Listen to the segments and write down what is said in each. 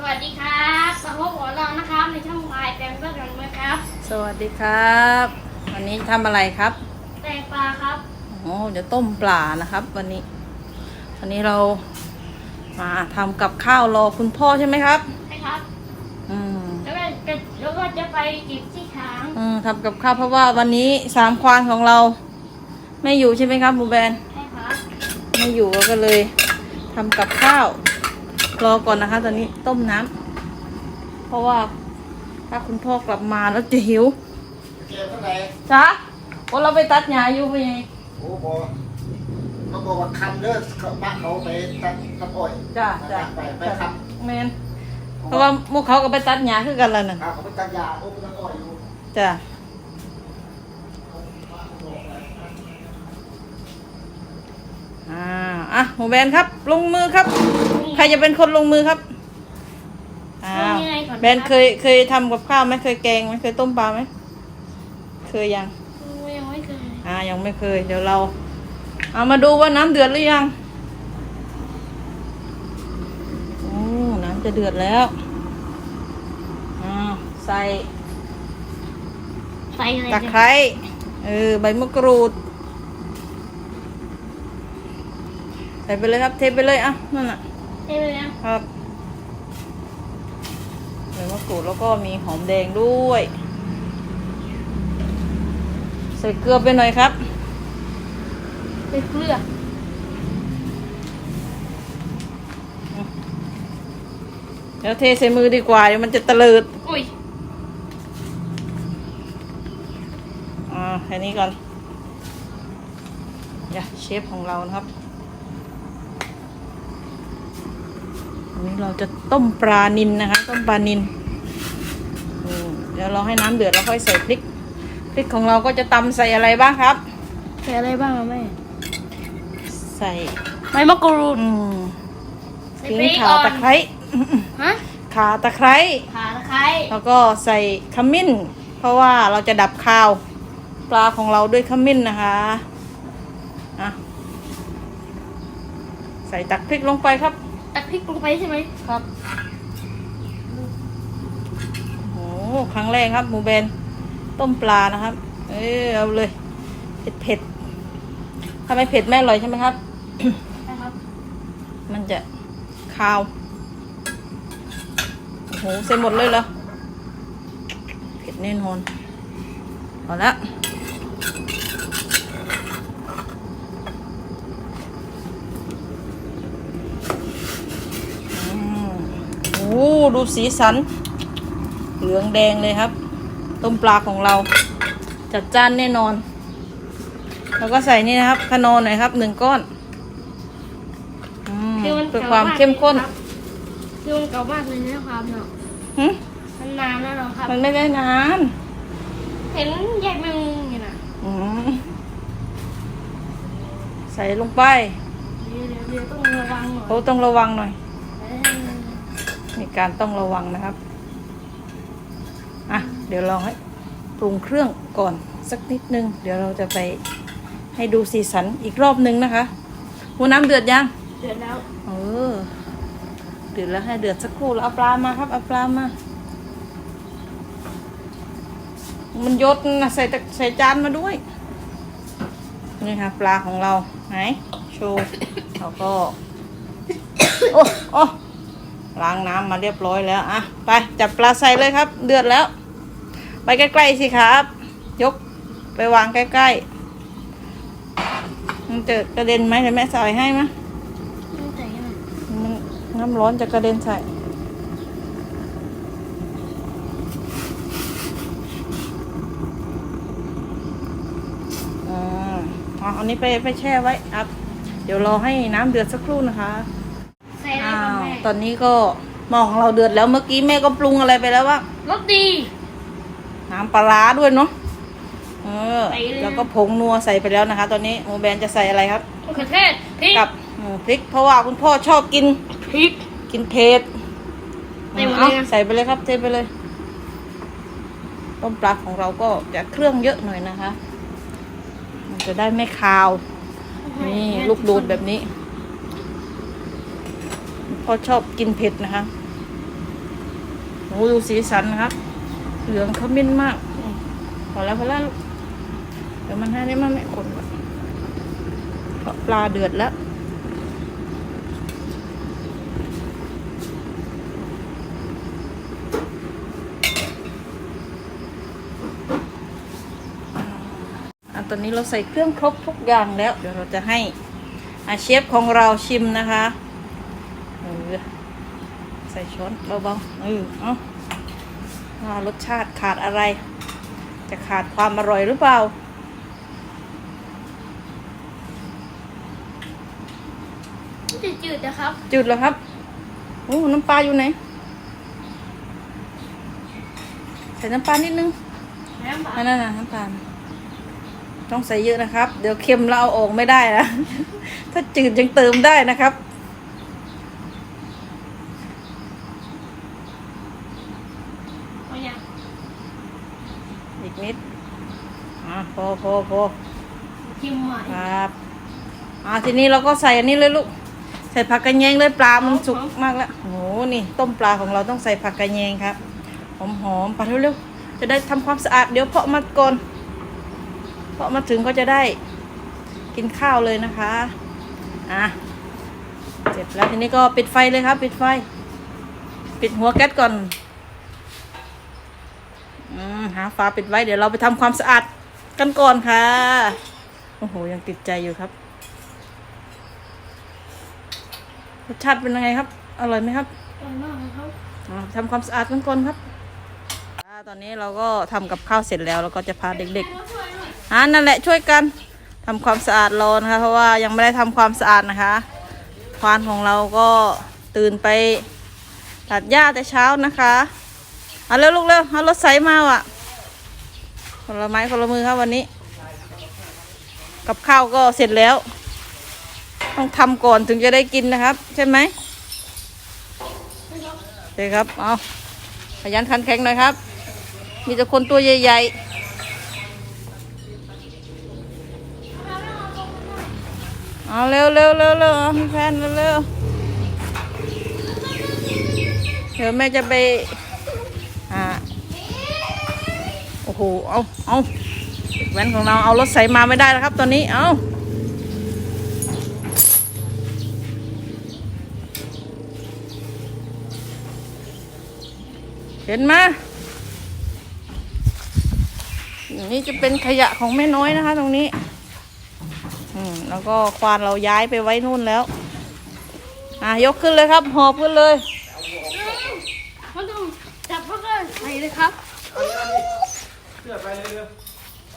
สวัสดีครับมาพบกับเรานะครับ ในช่องไลน์แปลงเพื่อนกันเมื่อครับ สวัสดีครับ วันนี้ทำอะไรครับแตงปลาครับ โอ้เดี๋ยวต้มปลานะครับ วันนี้ วันนี้เรามาทำกับข้าวรอคุณพ่อใช่ไหมครับ ใช่ครับ อืมแล้วก็จะแล้วก็จะไปเก็บที่ช้างอืมทำกับข้าวเพราะว่าวันนี้สามควานของเรา ไม่อยู่ใช่ไหมครับบูแบน ใช่ครับ ไม่อยู่เราก็เลยทำกับข้าว รอก่อนนะคะ ตอนนี้ต้มน้ำเพราะว่า ถ้าคุณพ่อกลับมาแล้วจะหิวเก็บเท่าไหร่จ้ะโอ้เราไปตัดหญ้าอยู่ไปยังไงโอ้บอกเขาบอกว่าคำเด้อเขาบ้านเขาไปตัดน้ำอ้อยจ้ะจ้ะไปไปคแมนเพราะว่าหมุกเขาก็ไปตัดหญ้าคือกันแล้วนั่นำเขาไปตัดยาโอ้ไปตัดอ้อยอยู่จ้ะอ่าอะหมูแบนครับ ลงมือครับ ใครจะเป็นคนลงมือครับอ้าวแบนเคยเคยทำกับข้าวไหมเคยแกงไหมเคยต้มปลาไหมเคยยัง ยังไม่เคยอ่ายังไม่เคย เดี๋ยวเรา เอามาดูว่าน้ำเดือดหรือยังโอ้น้ำจะเดือดแล้วอ่าใส่ใส่อะไรตะไคร้เออใบมะกรูด ใส่ไปเลยครับเทไปเลยอะนั่นน่ะ ใช่ไหมเนี่ยครับใบมะกรูดแล้วก็มีหอมแดงด้วย ใส่เกลือไปหน่อยครับเป็นเกลือเดี๋ยวเทใส่มือดีกว่าเดี๋ยวมันจะตะเลิดอุ้ยอ่าแค่นี้ก่อนอย่าเชฟของเรานะครับ วันนี้เราจะต้มปลานินนะคะ ต้มปลานินอืมเดี๋ยวเราให้น้ำเดือดแล้วค่อยใส่พริก พริกของเราก็จะตำใส่อะไรบ้างครับ ใส่อะไรบ้างอะแม่ ใส่ใบมะกรูดอืมใส่ขิงพริกขาอ่อตะนไคร้ฮะขาตะไคร้ขาตะไคร้ แล้วก็ใส่ขมิ้น เพราะว่าเราจะดับคาวปลาของเราด้วยขมิ้นนะคะ อะ ใส่ตักพริกลงไปครับ ตักพริกลงไปใช่ไหมครับโอ้โหครั้งแรกครับหมูเบนต้มปลานะครับ เออเอาเลยเผ็ดเผ็ดๆถ้าไม่เผ็ดไม่อร่อยใช่ไหมครับใช่ครับ มันจะคาวโอ้โหเสร็จหมดเลยเหรอเผ็ดแน่นอนเอาละอืมโอ้ ดูสีสัน เหลืองแดงเลยครับ ต้มปลาของเรา จัดจ้านแน่นอน แล้วก็ใส่นี่นะครับขนอหน่อยครับหนึ่งก้อนอืมคือมันเพื่อความเข้มข้นคือมันเก่ามากเลยนะครับเนาะหึมันนานแล้วเนาะครับ มันไม่ได้นาน เห็นแยกแมงมุมอยู่นะอืมใส่ลงไป เดี๋ยวเดี๋ยวเดี๋ยวต้องระวังหน่อย โอ้ต้องระวังหน่อย เออ มีการต้องระวังนะครับ อะ เดี๋ยวเราให้ปรุงเครื่องก่อนสักนิดนึง เดี๋ยวเราจะไปให้ดูสีสันอีกรอบนึงนะคะหัวน้ำเดือดยัง เดือดแล้ว เออ เดือดแล้วให้เดือดสักครู่แล้วเอาปลามาครับ เอาปลามา มันยศนะใส่ตะใส่จานมาด้วย นี่ค่ะปลาของเรา ไหน โชว์ แล้วก็ โอ้โอ้ ล้างน้ำมาเรียบร้อยแล้วอะไปจับปลาใส่เลยครับ เดือดแล้ว ไปใกล้ๆสิครับ ยกไปวางใกล้ๆมันจะกระเด็นไหมเดี๋ยวแม่ใส่ให้ไหมไม่ใส่กันนะมันน้ำร้อนจะกระเด็นใส่เอาอันนี้ไปไปแช่ไว้ครับ เดี๋ยวรอให้น้ำเดือดสักครู่นะคะ อ้าบ้างวแม่ตอนนี้ก็หม้อของเราเดือดแล้วเมื่อกี้แม่ก็ปรุงอะไรไปแล้วว่ารสดีน้ำปลาร้าด้วยเนาะเออใส่เลย แล้วก็ผงนัวใส่ไปแล้วนะคะ ตอนนี้โมแบนจะใส่อะไรครับ มะเขือเทศพริกกับอืมพริก เพราะว่าคุณพ่อชอบกินพริก กินเผ็ดใส่หมดเอาเลยนะใส่ไปเลยครับเทไปเลย ต้มปลาของเราก็จะเครื่องเยอะหน่อยนะคะ มันจะได้ไม่คาว นี่ลูกดูดแบบนี้ พ่อชอบกินเผ็ดนะคะโอ้ดูสีสันนะครับ เหลืองขมิ้นมาก พอแล้วพอแล้วเดี๋ยวมันให้ได้มาแม่คนก่อนเพราะปลาเดือดแล้วอันตอนนี้เราใส่เครื่องครบทุกอย่างแล้ว เดี๋ยวเราจะให้อาเชฟของเราชิมนะคะ ใส่ช้อนเบาๆเออเอาว่ารสชาติขาดอะไร จะขาดความอร่อยหรือเปล่า จืดๆนะครับ จืดเหรอครับโอ้น้ำปลาอยู่ไหน ใส่น้ำปลานิดนึงน้ำปลาอันนั้นนะน้ำตาลต้องใส่เยอะนะครับ เดี๋ยวเค็มเราเอาออกไม่ได้นะ ถ้าจืดยังเติมได้นะครับ เอาอย่าง อีกนิดอะ พอพอพอชิมใหม่ครับอ่าทีนี้เราก็ใส่อันนี้เลยลูก ใส่ผักกระเยงเลยปลา มันสุกมากแล้วโอ้โหนี่ ต้มปลาของเราต้องใส่ผักกระเยงครับ หอมหอมๆปลาเร็วๆจะได้ทำความสะอาด เดี๋ยวเพาะมาก่อน เพาะมาถึงก็จะได้ กินข้าวเลยนะคะ อะเสร็จแล้วทีนี้ก็ปิดไฟเลยครับ ปิดไฟ ปิดหัวแก๊สก่อนอืมหาฝาปิดไว้เดี๋ยวเราไปทำความสะอาด กันก่อนค่ะ โอ้โห ยังติดใจอยู่ครับ รสชาติเป็นยังไงครับ อร่อยไหมครับอร่อยมากนะครับอ่าทำความสะอาดกันก่อนครับอ่าตอนนี้เราก็ทำกับข้าวเสร็จแล้วเราก็จะพาเด็กๆอ่านั่นแหละช่วยกันทำความสะอาดรอนะคะ เพราะว่ายังไม่ได้ทำความสะอาดนะคะควานของเราก็ตื่นไปตัดหญ้าแต่เช้านะคะ เอาเร็วลูกเร็วเอารถไสมาว่ะ คนละไม้คนละมือครับวันนี้ กับข้าวก็เสร็จแล้ว ต้องทำก่อนถึงจะได้กินนะครับ ใช่ไหมโอเครับ เอาขยันขันแข็งหน่อยครับ มีแต่คนตัวใหญ่ๆเอาเร็วเร็วเร็วเร็วพี่แฟนเร็วเร็วเดี๋ยวแม่จะไป อ่า โอ้โห เอาเอาแว่นของเราเอารถใส่มาไม่ได้แล้วครับ ตอนนี้ เอาเห็นไหมนี่จะเป็นขยะของแม่น้อยนะคะ ตรงนี้ อืม แล้วก็ควานเราย้ายไปไว้นู่นแล้ว อะ ยกขึ้นเลยครับ หอบขึ้นเลยมันต้องจับแล้วก็ใส่เลยครับ สื้อไปเลยเร็ว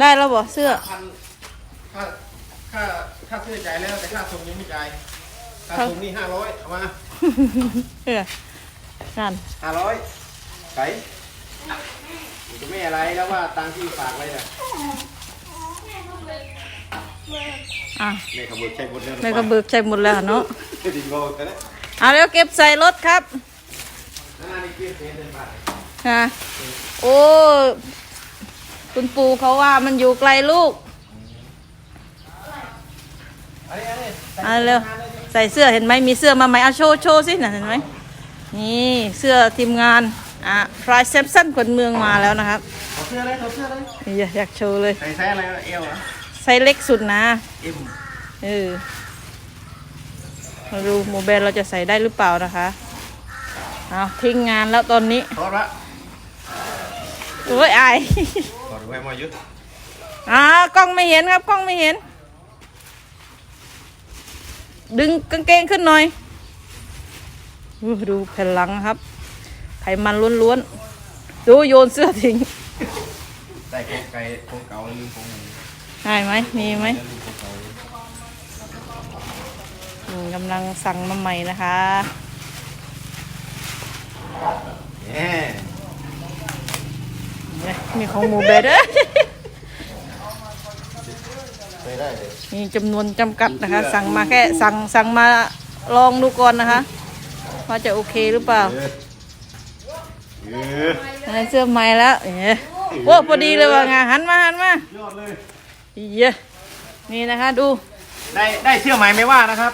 ได้แล้วบ่เสื้อ พันค่าค่าค่าเสื้อจ่ายแล้วแต่ค่าส่งยังไม่จ่ายค่าส่งนี่ห้าร้อยเอามาเออนั่นห้าร้อยไก่จะไม่อะไรแล้วว่าตังค์ที่ฝากไว้น่ะอะในขบวนใช้หมดแล้วในกระเบือกใช้หมดแล้วเนาะดิงโง่กันแล้วเอาแล้วเก็บใส่รถครับนั่นนี่เกียร์เสียเดินมาฮะโอ้ คุณปู่เขาว่ามันอยู่ไกลลูกอันนี้อันนี้เอาเร็วใส่เสื้อเห็นไหมมีเสื้อมาใหม่เอาโชว์โชว์สิน่ะเห็นไหมนี่เสื้อทีมงานอะพรายเซปสันคนเมืองมาแล้วนะครับถอดเสื้อเลยถอดเสื้อเลยอยากอยากโชว์เลย ใส่แซ่อะไรวะเอวเหรอไซส์เล็กสุดนะเอ็มเออมาดูโมเบลเราจะใส่ได้หรือเปล่านะคะเอาทิ้งงานแล้วตอนนี้ถอดละโอ้ยอายถอด ไว้มายุดอ่ากล้องไม่เห็นครับกล้องไม่เห็น ดึงกางเกงขึ้นหน่อยอู้ดูแผ่นหลังครับ ไขมันล้วนๆ ดูโยนเสื้อทิ้งใส่โครงไก่โครงเก่าลืมโครงไหนได้ไหมมีไหมลืมโครงเก่าอืมกำลังสั่งมาใหม่นะคะแหม เนี่ยมีของหมูเบดด้วยใส่ได้เลยมีจำนวนจำกัดนะคะ สั่งมาแค่สั่งสั่งมาลองดูก่อนนะคะว่าจะโอเคหรือเปล่าเออเออได้เสื้อใหม่แล้วเอ๊ะโอ้พอดีเลยว่างาหันมาหันมายอดเลยเย้นี่นะคะดู ได้ได้เสื้อใหม่ไม่ว่านะครับ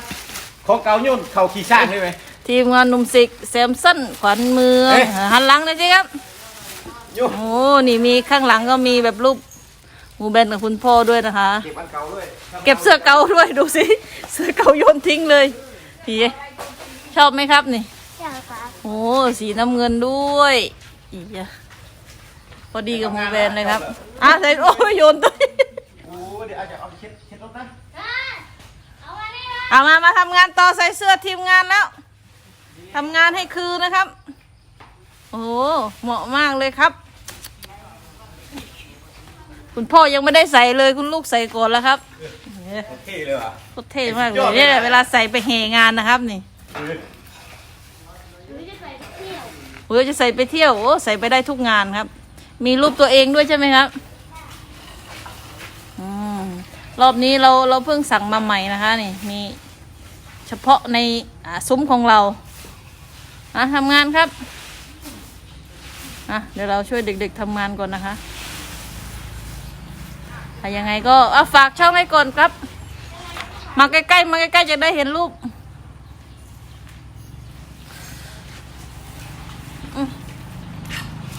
ของเก่ายุ่นเข่าขี่ช่างได้ไหมทีมงานหนุ่มสิกแซมสันขวัญเมืองเอ๊ะหันหลังหนะสิครับ โย่โอ้นี่มีข้างหลังก็มีแบบรูปหมูแบนกับคุณพ่อด้วยนะคะ เก็บอันเก่าด้วยเก็บเสื้อเก่าด้วยดูสิ เสื้อเก่าโยนทิ้งเลยนี่ชอบไหมครับนี่ใช่ครับโอ้สีน้ำเงินด้วยอีกอะพอดีกับหมูแบนเลยครับอะใส่โอ้ยโยนตัวโอ้เดี๋ยวอาจจะเอาไปเช็ดเช็ดรถนะเอาไว้นี่นะเอามามาทำงานต่อใส่เสื้อทีมงานแล้วทำงานให้คือนะครับ โอ้เหมาะมากเลยครับ คุณพ่อยังไม่ได้ใส่เลยคุณลูกใส่ก่อนแล้วครับเนี่ยเท่เลยว่ะ โคตรเท่มากเลสุดยอดยเลยเนี่ยนะเวลาใส่ไปแห่งานนะครับนี่หรือจะใส่เที่ยวเพื่อจะใส่ไปเที่ยวโอ้ใส่ไปได้ทุกงานครับ มีรูปตัวเองด้วยใช่ไหมครับอืมรอบนี้เราเราเพิ่งสั่งมาใหม่นะคะนี่มีเฉพาะในอ่าซุ้มของเราอะทำงานครับ อะเดี๋ยวเราช่วยเด็ก ๆทำงานก่อนนะคะถ้ายังไงก็อะฝากช่องให้ก่อนครับ มาใกล้ๆมาใกล้ๆจะได้เห็นรูป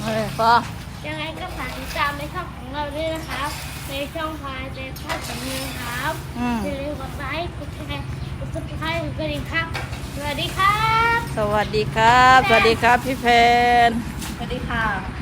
เออพอยังไงก็ฝากติดตามในช่องของเราด้วยนะครับ ในช่องพายเจท่าสำเนียงครับอืมอย่าลืมกดไลค์กดแชร์กดซับสไครต์กดกระดิ่งครับ สวัสดีครับ สวัสดีครับ สวัสดีครับพี่เพน สวัสดีค่ะ